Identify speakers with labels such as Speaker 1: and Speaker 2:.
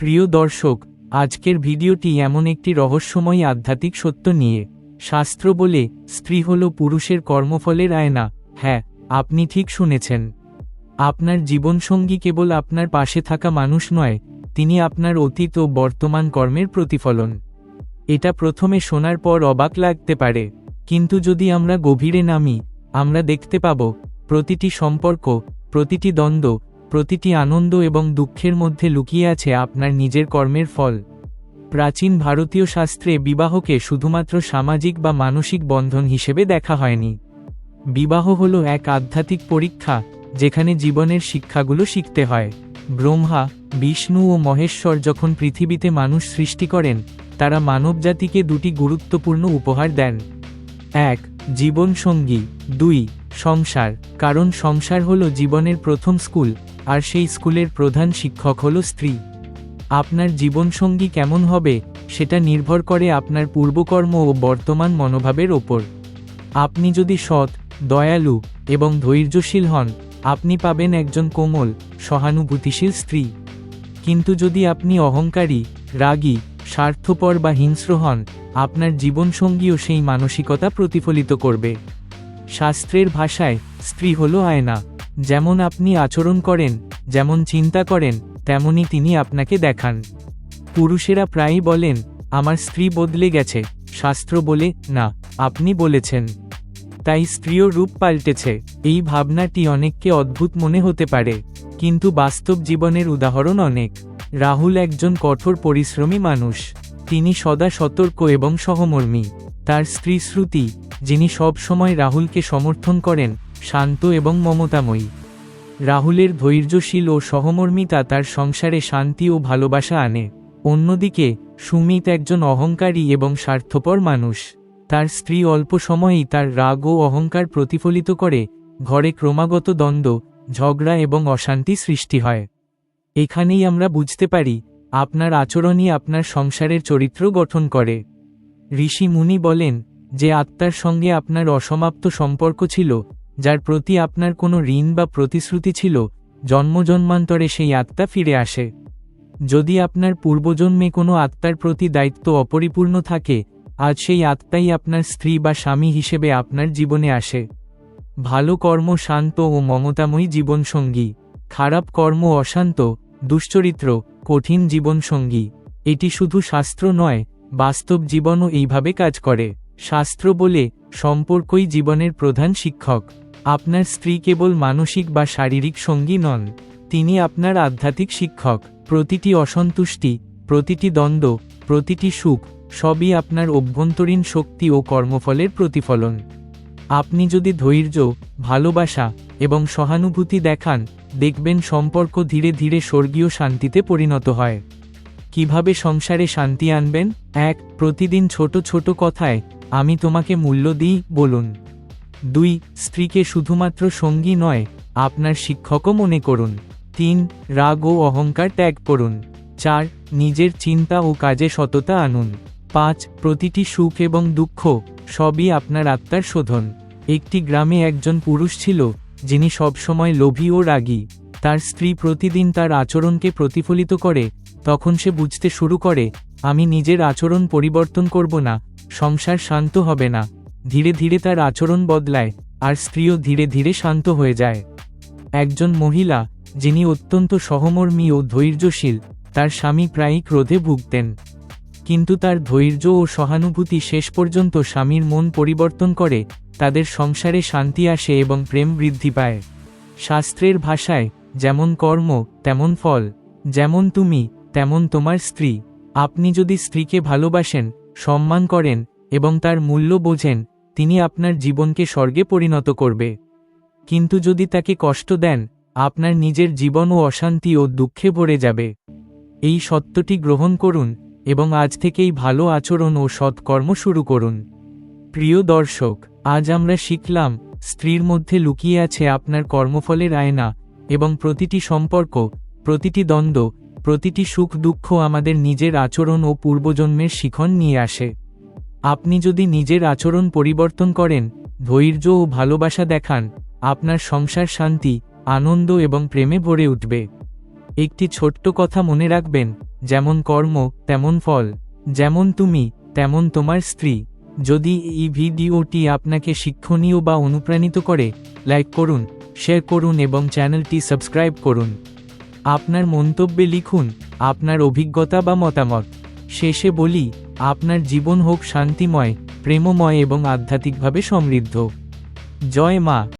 Speaker 1: প্রিয় দর্শক, আজকের ভিডিওটি এমন একটি রহস্যময় আধ্যাত্মিক সত্য নিয়ে। শাস্ত্র বলে, স্ত্রী হল পুরুষের কর্মফলের আয়না। হ্যাঁ আপনি ঠিক শুনেছেন। আপনার জীবনসঙ্গী কেবল আপনার পাশে থাকা মানুষ নয়, তিনি আপনার অতীত ও বর্তমান কর্মের প্রতিফলন। এটা প্রথমে শোনার পর অবাক লাগতে পারে। কিন্তু যদি আমরা গভীরে নামি, আমরা দেখতে পাব, প্রতিটি সম্পর্ক, প্রতিটি দ্বন্দ্ব প্রতিটি আনন্দ এবং দুঃখের মধ্যে লুকিয়ে আছে আপনার নিজের কর্মের ফল। প্রাচীন ভারতীয় শাস্ত্রে বিবাহকে শুধুমাত্র সামাজিক বা মানসিক বন্ধন হিসেবে দেখা হয়নি। বিবাহ হল এক আধ্যাত্মিক পরীক্ষা, যেখানে জীবনের শিক্ষাগুলো শিখতে হয়। ব্রহ্মা, বিষ্ণু ও মহেশ্বর যখন পৃথিবীতে মানুষ সৃষ্টি করেন, তারা মানবজাতিকে দুটি গুরুত্বপূর্ণ উপহার দেন। এক, জীবনসঙ্গী। দুই, সংসার। কারণ সংসার হল জীবনের প্রথম স্কুল। আর সেই স্কুলের প্রধান শিক্ষক হল স্ত্রী। আপনার জীবনসঙ্গী কেমন হবে, সেটা নির্ভর করে আপনার পূর্বকর্ম ও বর্তমান মনোভাবের ওপর। আপনি যদি সৎ, দয়ালু এবং ধৈর্যশীল হন, আপনি পাবেন একজন কোমল, সহানুভূতিশীল স্ত্রী। কিন্তু যদি আপনি অহংকারী, রাগী, স্বার্থপর বা হিংস্র হন, আপনার জীবনসঙ্গীও সেই মানসিকতা প্রতিফলিত করবে। শাস্ত্রের ভাষায়, স্ত্রী হল আয়না। যেমন আপনি আচরণ করেন, যেমন চিন্তা করেন তেমনি তিনি আপনাকে দেখান। পুরুষেরা প্রায়ই বলেন, আমার স্ত্রী বদলে গেছে। শাস্ত্র বলে, না, আপনি বলেছেন। তাই স্ত্রীও রূপ পাল্টেছে। এই ভাবনাটি অনেককে অদ্ভুত মনে হতে পারে, কিন্তু বাস্তব জীবনের উদাহরণ অনেক। রাহুল একজন কঠোর পরিশ্রমী মানুষ। তিনি সদা সতর্ক এবং সহমর্মী। তার স্ত্রী শ্রুতি, যিনি সব সময় রাহুলকে সমর্থন করেন শান্ত এবং মমতাময়ী। রাহুলের ধৈর্যশীল ও সহমর্মিতা তার সংসারে শান্তি ও ভালোবাসা আনে। অন্যদিকে, সুমিত একজন অহংকারী এবং স্বার্থপর মানুষ। তার স্ত্রী অল্প সময়েই তার রাগ ও অহংকার প্রতিফলিত করে, ঘরে ক্রমাগত দ্বন্দ্ব, ঝগড়া এবং অশান্তি সৃষ্টি হয়। এখানেই আমরা বুঝতে পারি, আপনার আচরণই আপনার সংসারের চরিত্র গঠন করে। ঋষি মুনি বলেন যে আত্মার সঙ্গে আপনার অসমাপ্ত সম্পর্ক ছিল যার প্রতি আপনার কোনো ঋণ বা প্রতিশ্রুতি ছিল, জন্মজন্মান্তরে সেই আত্মা ফিরে আসে। যদি আপনার পূর্বজন্মে কোনো আত্মার প্রতি দায়িত্ব অপরিপূর্ণ থাকে, আজ সেই আত্মাই আপনার স্ত্রী বা স্বামী হিসেবে আপনার জীবনে আসে। ভালো কর্ম শান্ত ও মমতাময়ী জীবনসঙ্গী, খারাপ কর্ম অশান্ত, দুশ্চরিত্র, কঠিন জীবনসঙ্গী, এটি শুধু শাস্ত্র নয়, বাস্তব জীবনও এইভাবে কাজ করে। শাস্ত্র বলে, সম্পর্কই জীবনের প্রধান শিক্ষক। আপনার স্ত্রী কেবল মানসিক বা শারীরিক সঙ্গী নন, তিনি আপনার আধ্যাত্মিক শিক্ষক। প্রতিটি অসন্তুষ্টি, প্রতিটি দ্বন্দ্ব, প্রতিটি সুখ, সবই আপনার অভ্যন্তরীণ শক্তি ও কর্মফলের প্রতিফলন। আপনি যদি ধৈর্য, ভালোবাসা এবং সহানুভূতি দেখান, দেখবেন সম্পর্ক ধীরে ধীরে স্বর্গীয় শান্তিতে পরিণত হয়। কীভাবে সংসারে শান্তি আনবেন? এক, প্রতিদিন ছোট ছোট কথায়, আমি তোমাকে মূল্য দিই, বলুন। দুই, স্ত্রীকে শুধুমাত্র সঙ্গী নয়, আপনার শিক্ষকও মনে করুন। তিন, রাগ ও অহংকার ত্যাগ করুন। চার, নিজের চিন্তা ও কাজে সততা আনুন। পাঁচ, প্রতিটি সুখ এবং দুঃখ সবই আপনার আত্মার শোধন। একটি গ্রামে একজন পুরুষ ছিল, যিনি সবসময় লোভী ও রাগী। তার স্ত্রী প্রতিদিন তার আচরণকে প্রতিফলিত করে, তখন সে বুঝতে শুরু করে, আমি নিজের আচরণ পরিবর্তন করব না, সংসার শান্ত হবে না। ধীরে ধীরে তার আচরণ বদলায়, আর স্ত্রীও ধীরে ধীরে শান্ত হয়ে যায়। একজন মহিলা, যিনি অত্যন্ত সহমর্মী ও ধৈর্যশীল, তার স্বামী প্রায়ই ক্রোধে ভুগতেন। কিন্তু তার ধৈর্য ও সহানুভূতি শেষ পর্যন্ত স্বামীর মন পরিবর্তন করে, তাদের সংসারে শান্তি আসে এবং প্রেম বৃদ্ধি পায়। শাস্ত্রের ভাষায়, যেমন কর্ম, তেমন ফল। যেমন তুমি, তেমন তোমার স্ত্রী। আপনি যদি স্ত্রীকে ভালোবাসেন, সম্মান করেন, এবং তার মূল্য বোঝেন তিনি আপনার জীবনকে স্বর্গে পরিণত করবে। কিন্তু যদি তাকে কষ্ট দেন, আপনার নিজের জীবনও অশান্তি ও দুঃখে ভরে যাবে। এই সত্যটি গ্রহণ করুন এবং আজ থেকেই ভালো আচরণ ও সৎকর্ম শুরু করুন। প্রিয় দর্শক, আজ আমরা শিখলাম, স্ত্রীর মধ্যে লুকিয়ে আছে আপনার কর্মফলের আয়না এবং প্রতিটি সম্পর্ক, প্রতিটি দ্বন্দ্ব, প্রতিটি সুখ দুঃখ আমাদের নিজের আচরণ ও পূর্বজন্মের শিখন নিয়ে আসে। আপনি যদি নিজের আচরণ পরিবর্তন করেন, ধৈর্য ও ভালোবাসা দেখান, আপনার সংসার শান্তি, আনন্দ এবং প্রেমে ভরে উঠবে। একটি ছোট্ট কথা মনে রাখবেন, যেমন কর্ম, তেমন ফল। যেমন তুমি, তেমন তোমার স্ত্রী। যদি এই ভিডিওটি আপনাকে শিক্ষণীয় বা অনুপ্রাণিত করে, লাইক করুন, শেয়ার করুন এবং চ্যানেলটি সাবস্ক্রাইব করুন। আপনার মন্তব্যে লিখুন, আপনার অভিজ্ঞতা বা মতামত। শেষে বলি আপনার জীবন হোক শান্তিময় প্রেমময় এবং আধ্যাত্মিকভাবে সমৃদ্ধ। জয় মা।